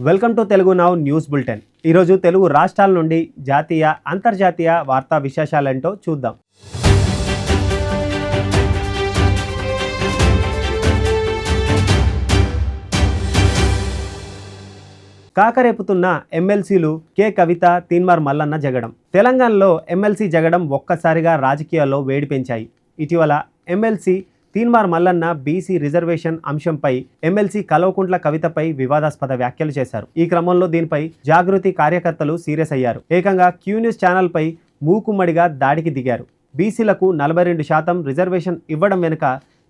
Welcome to Telugu now news bulletin. ఈరోజు తెలుగు రాష్ట్రాల నుండి జాతీయ అంతర్జాతీయ వార్తా విశేషాలేంటో చూద్దాం. కాకరేపుతున్న ఎమ్మెల్సీలు కె. కవిత తీన్మార్ మల్లన్న జగడం. తెలంగాణలో ఎమ్మెల్సీ జగడం ఒక్కసారిగా రాజకీయాల్లో వేడి పెంచాయి. ఇటీవల MLC Teenmar Mallanna BC reservation అంశంపై ఎమ్మెల్సీ కల్వకుంట్ల కవితపై వివాదాస్పద వ్యాఖ్యలు చేశారు. ఈ క్రమంలో దీనిపై జాగృతి కార్యకర్తలు సీరియస్ అయ్యారు. ఏకంగా క్యూ న్యూస్ ఛానల్పై మూకుమ్మడిగా దాడికి దిగారు. బీసీలకు నలభై రెండు శాతం రిజర్వేషన్ ఇవ్వడం వెనుక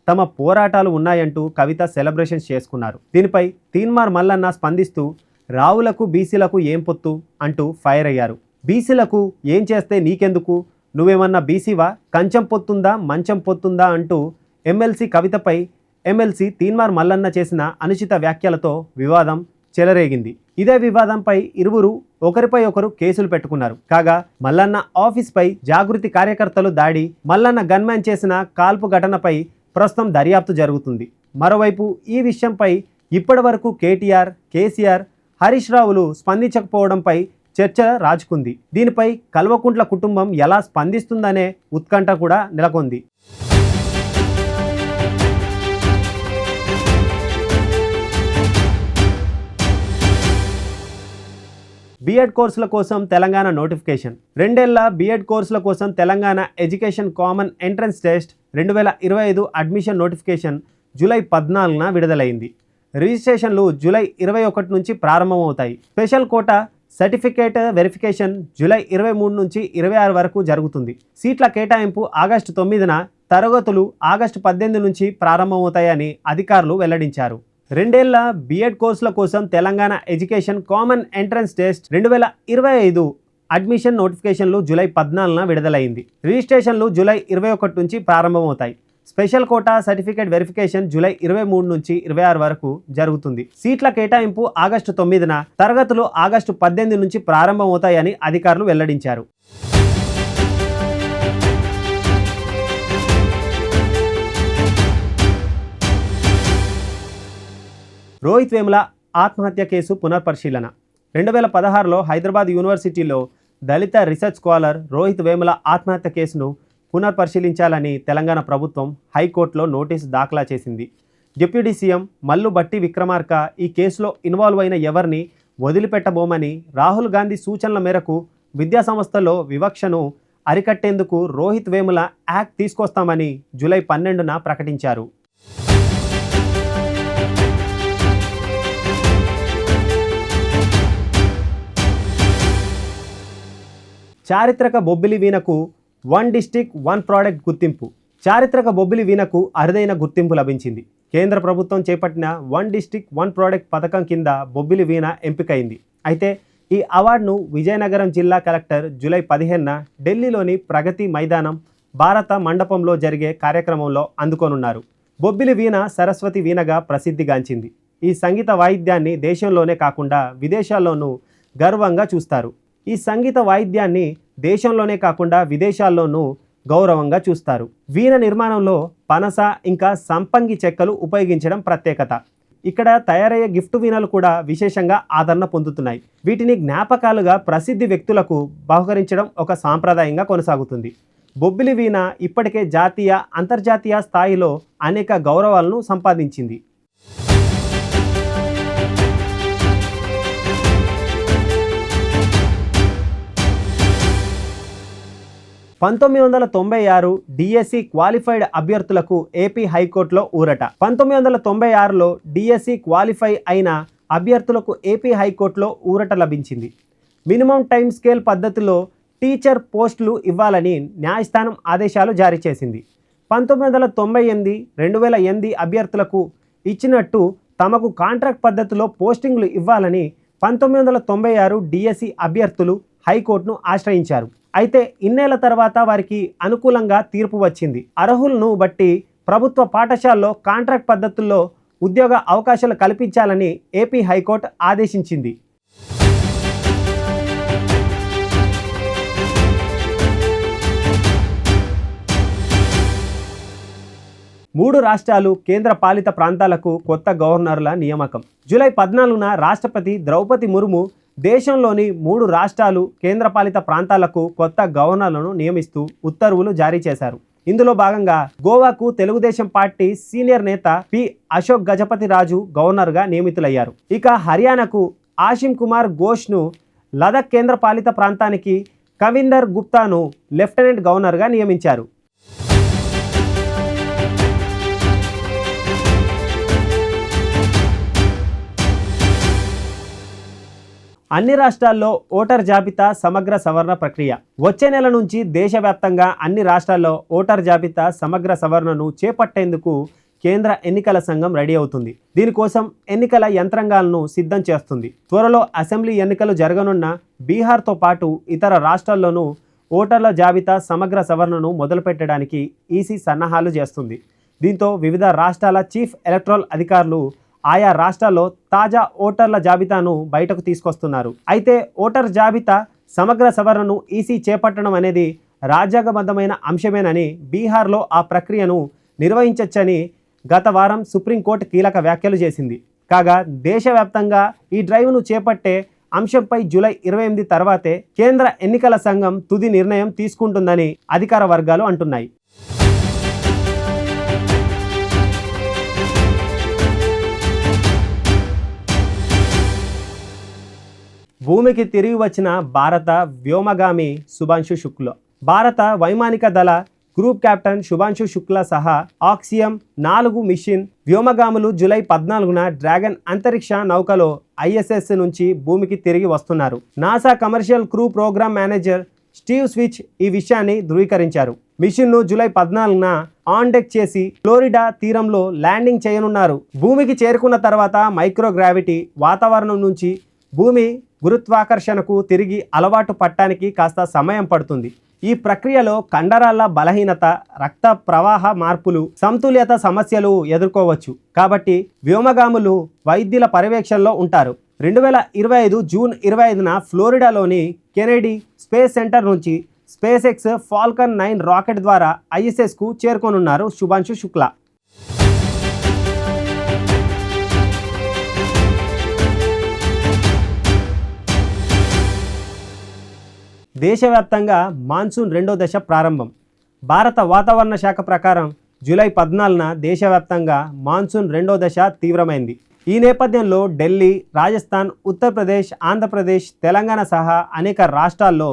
తమ పోరాటాలు ఉన్నాయంటూ కవిత సెలబ్రేషన్స్ చేసుకున్నారు. దీనిపై తీన్మార్ మల్లన్న స్పందిస్తూ రావులకు బీసీలకు ఏం పొత్తు? అంటూ ఫైర్ అయ్యారు. బీసీలకు ఏం చేస్తే నీకెందుకు? నువ్వేమన్నా బీసీవా? కంచం పొత్తుందా? మంచం పొత్తుందా? అంటూ ఎమ్మెల్సీ కవితపై ఎమ్మెల్సీ తీన్మార్ మల్లన్న చేసిన అనుచిత వ్యాఖ్యలతో వివాదం చెలరేగింది. ఇదే వివాదంపై ఇరువురు ఒకరిపై ఒకరు కేసులు పెట్టుకున్నారు. కాగా మల్లన్న ఆఫీస్పై జాగృతి కార్యకర్తలు దాడి మల్లన్న గన్మ్యాన్ చేసిన కాల్పు ఘటనపై ప్రస్తుతం దర్యాప్తు జరుగుతుంది. మరోవైపు ఈ విషయంపై ఇప్పటివరకు కేటీఆర్ కేసీఆర్ హరీష్ రావులు స్పందించకపోవడంపై చర్చ రాజుకుంది. దీనిపై కల్వకుంట్ల కుటుంబం ఎలా స్పందిస్తుందనే ఉత్కంఠ కూడా నెలకొంది. బీఎడ్ కోర్సుల కోసం తెలంగాణ నోటిఫికేషన్. రెండేళ్ళ బీఎడ్ కోర్సుల కోసం Telangana education common entrance test రెండు వేల ఇరవై ఐదు అడ్మిషన్ నోటిఫికేషన్ జూలై పద్నాలుగున విడుదలైంది. రిజిస్ట్రేషన్లు జూలై ఇరవై ఒకటి నుంచి ప్రారంభమవుతాయి. Special quota certificate verification July ఇరవై మూడు నుంచి ఇరవై ఆరు వరకు జరుగుతుంది. సీట్ల కేటాయింపు ఆగస్టు తొమ్మిదిన తరగతులు ఆగస్టు పద్దెనిమిది నుంచి ప్రారంభమవుతాయని అధికారులు వెల్లడించారు. రెండేళ్ళ బీఎడ్ కోర్సుల కోసం Telangana education common entrance test రెండు వేల ఇరవై ఐదు అడ్మిషన్ నోటిఫికేషన్లు జూలై పద్నాలుగున విడుదలైంది. రిజిస్ట్రేషన్లు జూలై ఇరవై ఒకటి నుంచి ప్రారంభమవుతాయి. Special quota certificate verification July ఇరవై మూడు నుంచి ఇరవై ఆరు వరకు జరుగుతుంది. సీట్ల కేటాయింపు ఆగస్టు తొమ్మిదిన తరగతులు ఆగస్టు పద్దెనిమిది నుంచి ప్రారంభమవుతాయని అధికారులు వెల్లడించారు. రోహిత్ వేముల ఆత్మహత్య కేసు పునర్పరిశీలన. రెండు వేల పదహారులో హైదరాబాద్ యూనివర్సిటీలో దళిత రీసెర్చ్ స్కాలర్ రోహిత్ వేముల ఆత్మహత్య కేసును పునర్పరిశీలించాలని తెలంగాణ ప్రభుత్వం హైకోర్టులో నోటీసు దాఖలా చేసింది. డిప్యూటీ సీఎం మల్లు బట్టి విక్రమార్క ఈ కేసులో ఇన్వాల్వ్ అయిన ఎవరిని వదిలిపెట్టబోమని రాహుల్ గాంధీ సూచనల మేరకు విద్యా సంస్థల్లో వివక్షను అరికట్టేందుకు రోహిత్ వేముల యాక్ట్ తీసుకొస్తామని జూలై పన్నెండున ప్రకటించారు. చారిత్రక బొబ్బిలి వీణకు వన్ డిస్టిక్ వన్ ప్రోడక్ట్ గుర్తింపు. చారిత్రక బొబ్బిలి వీణకు అరుదైన గుర్తింపు లభించింది. కేంద్ర ప్రభుత్వం చేపట్టిన వన్ డిస్టిక్ వన్ ప్రోడక్ట్ పథకం కింద బొబ్బిలి వీణ ఎంపికైంది. అయితే ఈ అవార్డును విజయనగరం జిల్లా కలెక్టర్ జూలై పదిహేనున ఢిల్లీలోని ప్రగతి మైదానం భారత మండపంలో జరిగే కార్యక్రమంలో అందుకోనున్నారు. బొబ్బిలి వీణ సరస్వతి వీణగా ప్రసిద్ధిగాంచింది. ఈ సంగీత వాయిద్యాన్ని దేశంలోనే కాకుండా విదేశాల్లోనూ గర్వంగా చూస్తారు. ఈ సంగీత వాయిద్యాన్ని దేశంలోనే కాకుండా విదేశాల్లోనూ గౌరవంగా చూస్తారు. వీణ నిర్మాణంలో పనస ఇంకా సంపంగి చెక్కలు ఉపయోగించడం ప్రత్యేకత. ఇక్కడ తయారయ్యే గిఫ్ట్ వీణలు కూడా విశేషంగా ఆదరణ పొందుతున్నాయి. వీటిని జ్ఞాపకాలుగా ప్రసిద్ధి వ్యక్తులకు బహుకరించడం ఒక సాంప్రదాయంగా కొనసాగుతుంది. బొబ్బిలి వీణ ఇప్పటికే జాతీయ అంతర్జాతీయ స్థాయిలో అనేక గౌరవాలను సంపాదించింది. పంతొమ్మిది వందల తొంభై ఆరు డిఎస్సి క్వాలిఫైడ్ అభ్యర్థులకు ఏపీ హైకోర్టులో ఊరట. పంతొమ్మిది వందల తొంభై ఆరులో డిఎస్సి క్వాలిఫై అయిన అభ్యర్థులకు ఏపీ హైకోర్టులో ఊరట లభించింది. మినిమం టైం స్కేల్ పద్ధతిలో టీచర్ పోస్టులు ఇవ్వాలని న్యాయస్థానం ఆదేశాలు జారీ చేసింది. పంతొమ్మిది వందల తొంభై ఎనిమిది రెండు వేల ఎనిమిది అభ్యర్థులకు ఇచ్చినట్టు తమకు కాంట్రాక్ట్ పద్ధతిలో పోస్టింగ్లు ఇవ్వాలని పంతొమ్మిది వందల తొంభై ఆరు డిఎస్సి అభ్యర్థులు హైకోర్టును ఆశ్రయించారు. అయితే ఇన్నేళ్ళ తర్వాత వారికి అనుకూలంగా తీర్పు వచ్చింది. అర్హులను బట్టి ప్రభుత్వ పాఠశాలలో కాంట్రాక్ట్ పద్ధతుల్లో ఉద్యోగ అవకాశాలు కల్పించాలని ఏపీ హైకోర్టు ఆదేశించింది. మూడు రాష్ట్రాలు కేంద్ర పాలిత ప్రాంతాలకు కొత్త గవర్నర్ల నియామకం. జూలై పద్నాలుగున రాష్ట్రపతి ద్రౌపది ముర్ము దేశంలోని మూడు రాష్ట్రాలు కేంద్రపాలిత ప్రాంతాలకు కొత్త గవర్నర్లను నియమిస్తూ ఉత్తర్వులు జారీ చేశారు. ఇందులో భాగంగా గోవాకు తెలుగుదేశం పార్టీ సీనియర్ నేత పి. అశోక్ గజపతి రాజు గవర్నర్గా నియమితులయ్యారు. ఇక హర్యానాకు ఆషిం కుమార్ ఘోష్ను లదక్ కేంద్రపాలిత ప్రాంతానికి కవిందర్ గుప్తాను లెఫ్టినెంట్ గవర్నర్గా నియమించారు. అన్ని రాష్ట్రాల్లో ఓటర్ జాబితా సమగ్ర సవరణ ప్రక్రియ. వచ్చే నెల నుంచి దేశవ్యాప్తంగా అన్ని రాష్ట్రాల్లో ఓటర్ జాబితా సమగ్ర సవరణను చేపట్టేందుకు కేంద్ర ఎన్నికల సంఘం రెడీ అవుతుంది. దీనికోసం ఎన్నికల యంత్రాంగాలను సిద్ధం చేస్తుంది. త్వరలో అసెంబ్లీ ఎన్నికలు జరగనున్న బీహార్తో పాటు ఇతర రాష్ట్రాల్లోనూ ఓటర్ల జాబితా సమగ్ర సవరణను మొదలుపెట్టడానికి ఈసీ సన్నాహాలు చేస్తుంది. దీంతో వివిధ రాష్ట్రాల చీఫ్ ఎలక్ట్రల్ అధికారులు ఆయా రాష్ట్రాల్లో తాజా ఓటర్ల జాబితాను బయటకు తీసుకొస్తున్నారు. అయితే ఓటర్ జాబితా సమగ్ర సవరణను ఈసీ చేపట్టడం అనేది రాజ్యాంగబద్ధమైన అంశమేనని బీహార్లో ఆ ప్రక్రియను నిర్వహించవచ్చని గత వారం సుప్రీంకోర్టు కీలక వ్యాఖ్యలు చేసింది. కాగా దేశవ్యాప్తంగా ఈ డ్రైవ్ను చేపట్టే అంశంపై జూలై ఇరవై ఎనిమిది తర్వాతే కేంద్ర ఎన్నికల సంఘం తుది నిర్ణయం తీసుకుంటుందని అధికార వర్గాలు అంటున్నాయి. భూమికి తిరిగి వచ్చిన భారత వ్యోమగామి శుభాంశు శుక్ల. భారత వైమానిక దళ గ్రూప్ కెప్టెన్ శుభాంశు శుక్ల సహా ఆక్సియం నాలుగు మిషన్ వ్యోమగాములు జూలై పద్నాలుగున డ్రాగన్ అంతరిక్ష నౌకలో ఐఎస్ఎస్ నుంచి భూమికి తిరిగి వస్తున్నారు. NASA commercial crew program manager Steve switch ఈ విషయాన్ని ధృవీకరించారు. మిషన్ను జూలై పద్నాలుగున ఆన్ డెక్ చేసి ఫ్లోరిడా తీరంలో ల్యాండింగ్ చేయనున్నారు. భూమికి చేరుకున్న తర్వాత మైక్రోగ్రావిటీ వాతావరణం నుంచి భూమి గురుత్వాకర్షణకు తిరిగి అలవాటు పట్టడానికి కాస్త సమయం పడుతుంది. ఈ ప్రక్రియలో కండరాల బలహీనత రక్త ప్రవాహ మార్పులు సమతుల్యత సమస్యలు ఎదుర్కోవచ్చు. కాబట్టి వ్యోమగాములు వైద్యుల పర్యవేక్షణలో ఉంటారు. రెండు వేల ఇరవై ఐదు జూన్ ఇరవై ఐదున ఫ్లోరిడాలోని కెనెడీ స్పేస్ సెంటర్ నుంచి SpaceX Falcon nine rocket ద్వారా ఐఎస్ఎస్కు చేరుకోనున్నారు శుభాంశు శుక్లా. దేశవ్యాప్తంగా మాన్సూన్ రెండో దశ ప్రారంభం. భారత వాతావరణ శాఖ ప్రకారం జూలై పద్నాలుగున దేశవ్యాప్తంగా మాన్సూన్ రెండో దశ తీవ్రమైంది. ఈ నేపథ్యంలో ఢిల్లీ రాజస్థాన్ ఉత్తరప్రదేశ్ ఆంధ్రప్రదేశ్ తెలంగాణ సహా అనేక రాష్ట్రాల్లో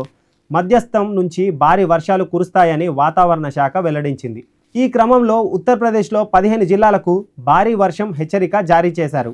మధ్యస్థం నుంచి భారీ వర్షాలు కురుస్తాయని వాతావరణ శాఖ వెల్లడించింది. ఈ క్రమంలో ఉత్తరప్రదేశ్లో పదిహేను జిల్లాలకు భారీ వర్షం హెచ్చరిక జారీ చేశారు.